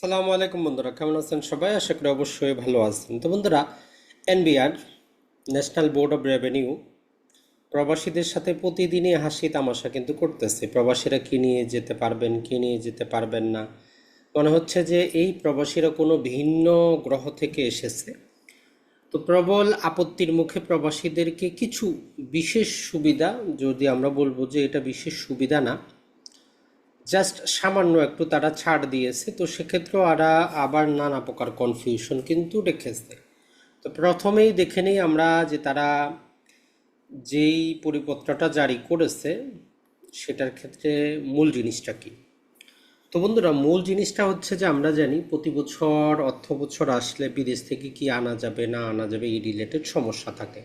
সালামু আলাইকুম বন্ধুরা, কেমন আছেন সবাই? আশা করি অবশ্যই ভালো আছেন। তো বন্ধুরা, NBR, national board of revenue, প্রবাসীদের সাথে প্রতিদিনই হাসি তামাশা কিন্তু করতেছে। প্রবাসীরা কি নিয়ে যেতে পারবেন, কি নিয়ে যেতে পারবেন না? মনে হচ্ছে যে এই প্রবাসীরা কোনো ভিন্ন গ্রহ থেকে এসেছে। তো প্রবল আপত্তির মুখে প্রবাসীদেরকে কিছু বিশেষ সুবিধা, যদি আমরা বলব যে এটা বিশেষ সুবিধা না জাস্ট সামান্য একটু তারা ছাড় দিয়েছে, তো সেক্ষেত্রেও আরা আবার নানা প্রকার কনফিউশন কিন্তু রেখেছে। তো প্রথমেই দেখে নেই আমরা যে তারা যেই পরিপত্রটা জারি করেছে, সেটার ক্ষেত্রে মূল জিনিসটা কি? তো বন্ধুরা, মূল জিনিসটা হচ্ছে যে আমরা জানি প্রতি বছর অর্থ বছর আসলে বিদেশ থেকে কি আনা যাবে, না আনা যাবে এই রিলেটেড সমস্যা থাকে।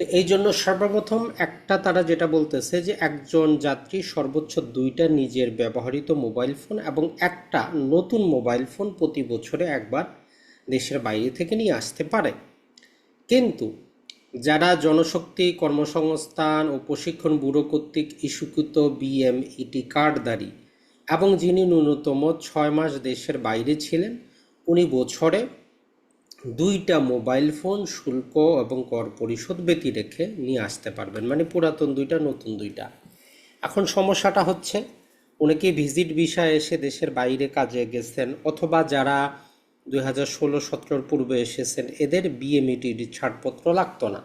তো এই জন্য সর্বপ্রথম একটা তারা যেটা বলতেছে যে একজন যাত্রী সর্বোচ্চ দুইটা নিজের ব্যবহৃত মোবাইল ফোন এবং একটা নতুন মোবাইল ফোন প্রতি বছরে একবার দেশের বাইরে থেকে নিয়ে আসতে পারে। কিন্তু যারা জনশক্তি কর্মসংস্থান ও প্রশিক্ষণ ব্যুরো কর্তৃক ইস্যুকৃত বিএমইটি কার্ডধারী এবং যিনি ন্যূনতম ছয় মাস দেশের বাইরে ছিলেন, উনি বছরে দুইটা মোবাইল ফোন শুল্ক এবং কর পরিশোধ ব্যতি রেখে নিয়ে আসতে পারবেন। মানে পুরাতন দুইটা, নতুন দুইটা। এখন সমস্যাটা হচ্ছে অনেকে ভিজিট ভিসায় এসে দেশের বাইরে কাজে গেছেন অথবা যারা দুই হাজার ষোলো, সতেরোর পূর্বে এসেছেন, এদের বিএমইটির ছাড়পত্র লাগতো না।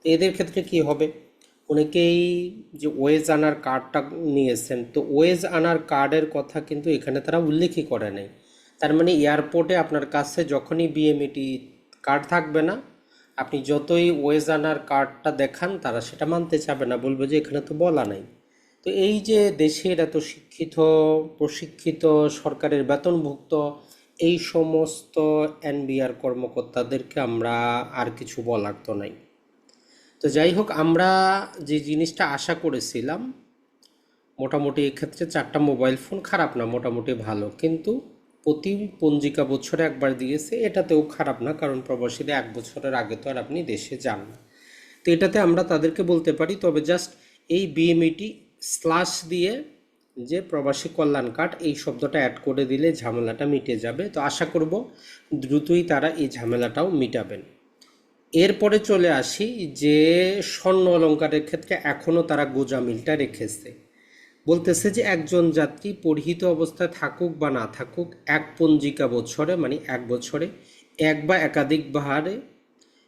তো এদের ক্ষেত্রে কি হবে? অনেকেই যে ওয়েজ আনার কার্ডটা নিয়েছেন, তো ওয়েজ আনার কার্ডের কথা কিন্তু এখানে তারা উল্লেখই করে নাই। তার মানে এয়ারপোর্টে আপনার কাছে যখনই বিএমইটি কার্ড থাকবে না, আপনি যতই ওয়েজ আনার কার্ডটা দেখান, তারা সেটা মানতে চাবে না, বলবে যে এখানে তো বলা নাই। তো এই যে দেশের এত শিক্ষিত, প্রশিক্ষিত, সরকারের বেতনভুক্ত, এই সমস্ত এনবিআর কর্মকর্তাদেরকে আমরা আর কিছু বলার তো নাই। তো যাই হোক, আমরা যে জিনিসটা আশা করেছিলাম, মোটামুটি এক্ষেত্রে চারটা মোবাইল ফোন খারাপ না, মোটামুটি ভালো। কিন্তু প্রতি পঞ্জিকা বছরে একবার দিয়েছে, এটাতেও খারাপ না, কারণ প্রবাসীদের এক বছরের আগে তো আর আপনি দেশে যান না। তো এটাতে আমরা তাদেরকে বলতে পারি, তবে জাস্ট এই বিএমইটি স্লাশ দিয়ে যে প্রবাসী কল্যাণ কার্ড, এই শব্দটা অ্যাড করে দিলে ঝামেলাটা মিটে যাবে। তো আশা করব দ্রুতই তারা এই ঝামেলাটাও মিটাবেন। এরপরে চলে আসি যে স্বর্ণ অলঙ্কারের ক্ষেত্রে এখনও তারা গোজামিলটা রেখেছে। বলতেছে যে একজন যাত্রী পরিহিত অবস্থায় থাকুক বা না থাকুক, এক পঞ্জিকা বছরে মানে এক বছরে, এক বা একাধিক বাহারে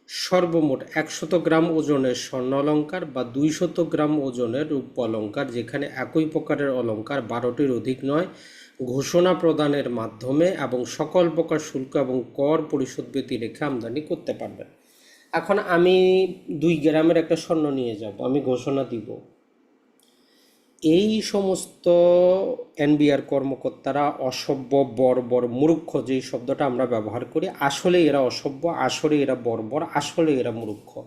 সর্বমোট একশত গ্রাম ওজনের স্বর্ণ অলঙ্কার বা দুইশত গ্রাম ওজনের রূপ অলঙ্কার, যেখানে একই প্রকারের অলঙ্কার বারোটির অধিক নয়, ঘোষণা প্রদানের মাধ্যমে এবং সকল প্রকার শুল্ক এবং কর পরিশোধ ব্যতি রেখে আমদানি করতে পারবেন। এখন আমি দুই গ্রামের একটা স্বর্ণ নিয়ে যাব, আমি ঘোষণা দিব। এই সমস্ত এনবিআর কর্মকর্তারা অসভ্য, বর্বর, মূর্খ যেই শব্দটা আমরা ব্যবহার করি, আসলে এরা অসভ্য, আসলে এরা বর্বর, আসলে এরা মূর্খ।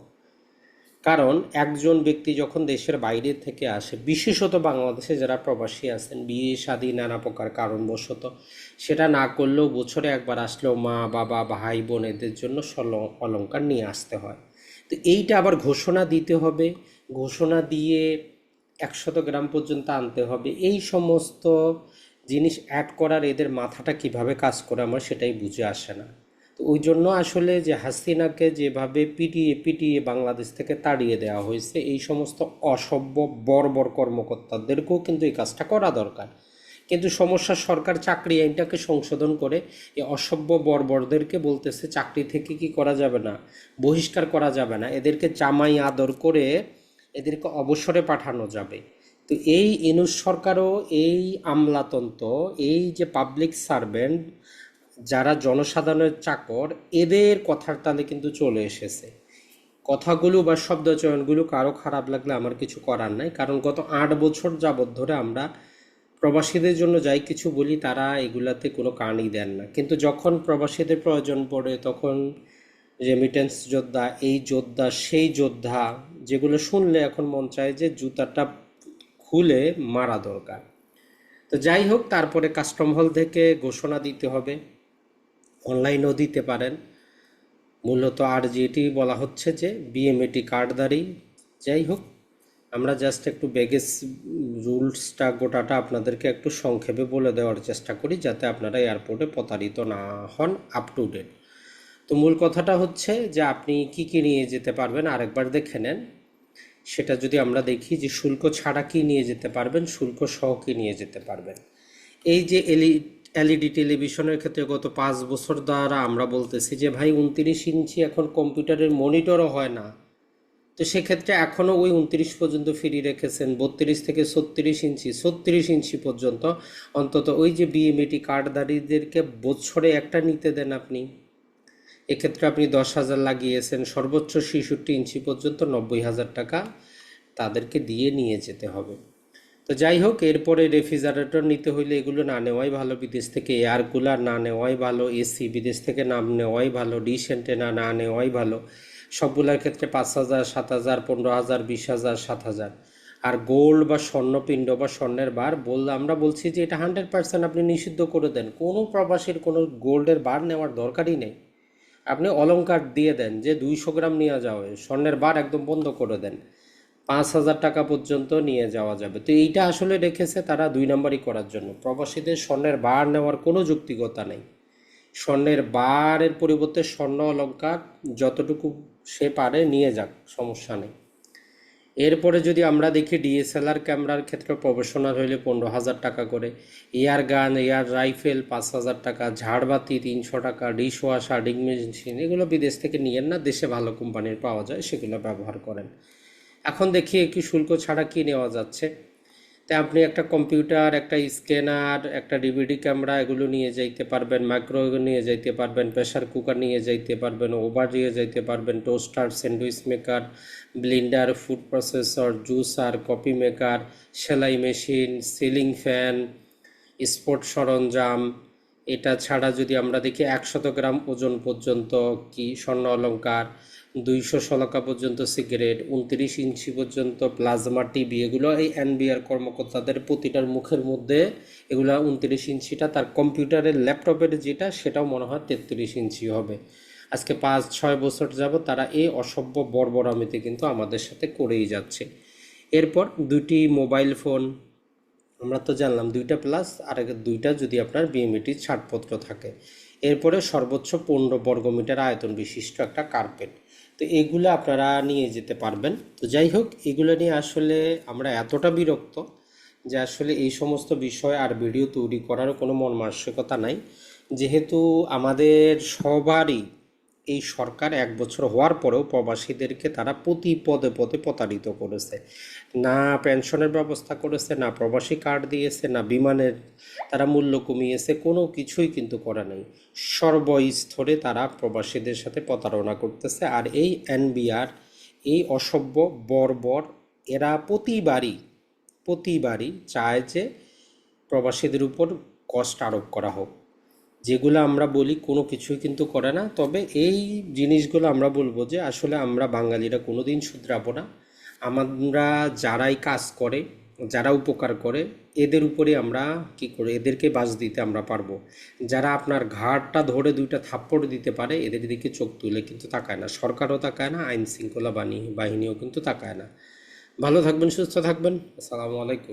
কারণ একজন ব্যক্তি যখন দেশের বাইরে থেকে আসে, বিশেষত বাংলাদেশে যারা প্রবাসী আছেন, বিয়ে, শাদী নানা প্রকার কারণবশত, সেটা না করলেও বছরে একবার আসলেও মা, বাবা, ভাই, বোনেদের জন্য স্বর্ণ অলঙ্কার নিয়ে আসতে হয়। তো এইটা আবার ঘোষণা দিতে হবে। ঘোষণা দিয়ে একশত গ্রাম পর্যন্ত আনতে হবে। এই সমস্ত জিনিস অ্যাড করার এদের মাথাটা কীভাবে কাজ করে আমার সেটাই বুঝে আসে না। তো ওই জন্য আসলে যে হাসিনাকে যেভাবে পিটিয়ে পিটিয়ে বাংলাদেশ থেকে তাড়িয়ে দেওয়া হয়েছে, এই সমস্ত অসভ্য, বর্বর কর্মকর্তাদেরকেও কিন্তু এই কাজটা করা দরকার। কিন্তু সমস্যা সরকার চাকরি আইনটাকে সংশোধন করে এই অসভ্য, বর্বরদেরকে বলতেছে, চাকরি থেকে কি করা যাবে না? বহিষ্কার করা যাবে না। এদেরকে জামাই আদর করে এদেরকে অবসরে পাঠানো যাবে। তো এই ইনুস সরকারও এই আমলাতন্ত্র, এই যে পাবলিক সার্ভেন্ট যারা জনসাধারণের চাকর, এদের কথার তালে কিন্তু চলে এসেছে। কথাগুলো বা শব্দচয়নগুলো কারও খারাপ লাগলে আমার কিছু করার নাই। কারণ গত আট বছর যাবৎ ধরে আমরা প্রবাসীদের জন্য যাই কিছু বলি, তারা এগুলাতে কোনো কানই দেন না। কিন্তু যখন প্রবাসীদের প্রয়োজন পড়ে, তখন রেমিটেন্স যোদ্ধা, এই যোদ্ধা, সেই যোদ্ধা যেগুলো শুনলে এখন মন চায় যে জুতাটা খুলে মারা দরকার। তো যাই হোক, তারপরে কাস্টম হল থেকে ঘোষণা দিতে হবে। অনলাইনও দিতে পারেন। মূলত আর যেটি বলা হচ্ছে যে বিএমএটি কার্ডধারী যাই হোক, আমরা জাস্ট একটু বেগেস রুলসটা গোটাটা আপনাদেরকে একটু সংক্ষেপে বলে দেওয়ার চেষ্টা করি যাতে আপনারা এয়ারপোর্টে প্রতারিত না হন আপ টু ডেট তো মূল কথাটা হচ্ছে যে আপনি কি কি নিয়ে যেতে পারবেন আরেকবার দেখে নেন। সেটা যদি আমরা দেখি যে শুল্ক ছাড়া কি নিয়ে যেতে পারবেন? শুল্ক সহ কি নিয়ে যেতে পারবেন? এই যে এলই এলইডি টেলিভিশনের ক্ষেত্রে গত পাঁচ বছর দ্বারা আমরা বলতেছি যে, ভাই, উনত্রিশ ইঞ্চি এখন কম্পিউটারের মনিটরও হয় না। তো সেক্ষেত্রে এখনও ওই উনত্রিশ পর্যন্ত ফ্রি রেখেছেন, বত্রিশ থেকে ছত্রিশ ইঞ্চি ছত্রিশ ইঞ্চি পর্যন্ত। অন্তত ওই যে বিএমএটি কার্ডধারীদেরকে বছরে একটা নিতে দেন আপনি। এক্ষেত্রে আপনি দশ হাজার লাগিয়েছেন, সর্বোচ্চ ছেষট্টি ইঞ্চি পর্যন্ত নব্বই হাজার টাকা তাদেরকে দিয়ে নিয়ে যেতে হবে। তো যাই হোক, এরপরে রেফ্রিজারেটর নিতে হইলে এগুলো না নেওয়াই ভালো, বিদেশ থেকে এয়ার কুলার না নেওয়াই ভালো, এসি, বিদেশ থেকে না নেওয়াই ভালো, ডিশ অ্যান্টেনা না নেওয়াই ভালো, সবগুলোর ক্ষেত্রে পাঁচ হাজার, সাত হাজার, পনেরো হাজার, বিশ হাজার, সাত হাজার। আর গোল্ড বা স্বর্ণপিণ্ড বা স্বর্ণের বার বল, আমরা বলছি যে এটা হান্ড্রেড পার্সেন্ট আপনি নিষিদ্ধ করে দেন। কোনো প্রবাসীর কোনো গোল্ডের বার নেওয়ার দরকারই নেই। আপনি অলঙ্কার দিয়ে দেন যে দুইশো গ্রাম নিয়ে যাওয়া স্বর্ণের বার একদম বন্ধ করে দেন। পাঁচ হাজার টাকা পর্যন্ত নিয়ে যাওয়া যাবে। তো এইটা আসলে রেখেছে তারা দুই নম্বরই করার জন্য। প্রবাসীদের স্বর্ণের বার নেওয়ার কোনো যুক্তিগতা নেই। স্বর্ণের বারের পরিবর্তে স্বর্ণ অলঙ্কার যতটুকু সে পারে নিয়ে যাক, সমস্যা নেই। এরপরে যদি আমরা দেখি ডিএসএলআর ক্যামেরার ক্ষেত্রে প্রফেশনাল হইলে পনেরো হাজার টাকা করে। এয়ার গান, এয়ার রাইফেল পাঁচ হাজার টাকা, ঝাড়বাতি তিনশো টাকা ডিশ ওয়াশার ডিং মেশিন, এগুলো বিদেশ থেকে নিয়েন না, দেশে ভালো কোম্পানির পাওয়া যায়, সেগুলো ব্যবহার করেন। এখন দেখি একটু শুল্ক ছাড়া কি নেওয়া যাচ্ছে। তা আপনি একটা কম্পিউটার একটা স্ক্যানার একটা ডিভিডি ক্যামেরা এগুলো নিয়ে যাইতে পারবেন মাইক্রোওয়েভ নিয়ে যাইতে পারবেন প্রেশার কুকার নিয়ে যাইতে পারবেন ওভার নিয়ে যাইতে পারবেন toaster sandwich maker blender food processor juicer coffee maker সেলাই মেশিন সিলিং ফ্যান স্পোর্ট সরঞ্জাম এটা ছাড়া যদি আমরা দেখি একশত গ্রাম ওজন পর্যন্ত কি স্বর্ণ অলঙ্কার দুইশো শলাকা পর্যন্ত সিগারেট, উনত্রিশ ইঞ্চি পর্যন্ত প্লাজমা টিভি, এগুলো এই এনবিআর কর্মকর্তাদের প্রতিটার মুখের মধ্যে এগুলো উনত্রিশ ইঞ্চিটা তার কম্পিউটারের ল্যাপটপের যেটা, সেটাও মনে হয় তেত্রিশ ইঞ্চি হবে। আজকে পাঁচ, ছয় বছর যাব তারা এই অসভ্য বর্বরামিতে কিন্তু আমাদের সাথে করেই যাচ্ছে। এরপর দুটি মোবাইল ফোন আমরা তো জানলাম দুইটা প্লাস আর দুইটা যদি আপনার বিএমইটির ছাড়পত্র থাকে। এরপরে সর্বোচ্চ পনেরো বর্গমিটার আয়তন বিশিষ্ট একটা কার্পেট তো এগুলো আপনারা নিয়ে যেতে পারবেন। তো যাই হোক, এগুলো নিয়ে আসলে আমরা এতটা বিরক্ত যে আসলে এই সমস্ত বিষয় আর ভিডিও তৈরি করারও কোনো মন মানসিকতা নাই। যেহেতু আমাদের সবারই এই সরকার এক বছর হওয়ার পরেও প্রবাসীদেরকে তারা প্রতি পদে পদে প্রতারিত করেছে। না পেনশনের ব্যবস্থা করেছে, না প্রবাসী কার্ড দিয়েছে, না বিমানের তারা মূল্য কমিয়েছে, কোনো কিছুই কিন্তু করা নেই। সর্বস্তরে তারা প্রবাসীদের সাথে প্রতারণা করতেছে আর এই এনবিআর, এই অসভ্য বর্বর, এরা প্রতিবারই প্রতিবারই চায় যে প্রবাসীদের উপর কষ্ট আরোপ করা হোক। যেগুলো আমরা বলি কোনো কিছুই কিন্তু করে না। তবে এই জিনিসগুলো আমরা বলব যে আসলে আমরা বাঙালিরা কোনো দিন শুধরাবো না। আমরা যারাই কাজ করে, যারা উপকার করে, এদের উপরে আমরা কি করে, এদেরকে বাস দিতে আমরা পারব। যারা আপনার ঘাটটা ধরে দুইটা থাপ্পড় দিতে পারে, এদের দিকে চোখ তুলে কিন্তু তাকায় না। সরকারও তাকায় না আইন শৃঙ্খলা বাহিনী, বাহিনীও কিন্তু তাকায় না। ভালো থাকবেন, সুস্থ থাকবেন। আসসালামু আলাইকুম।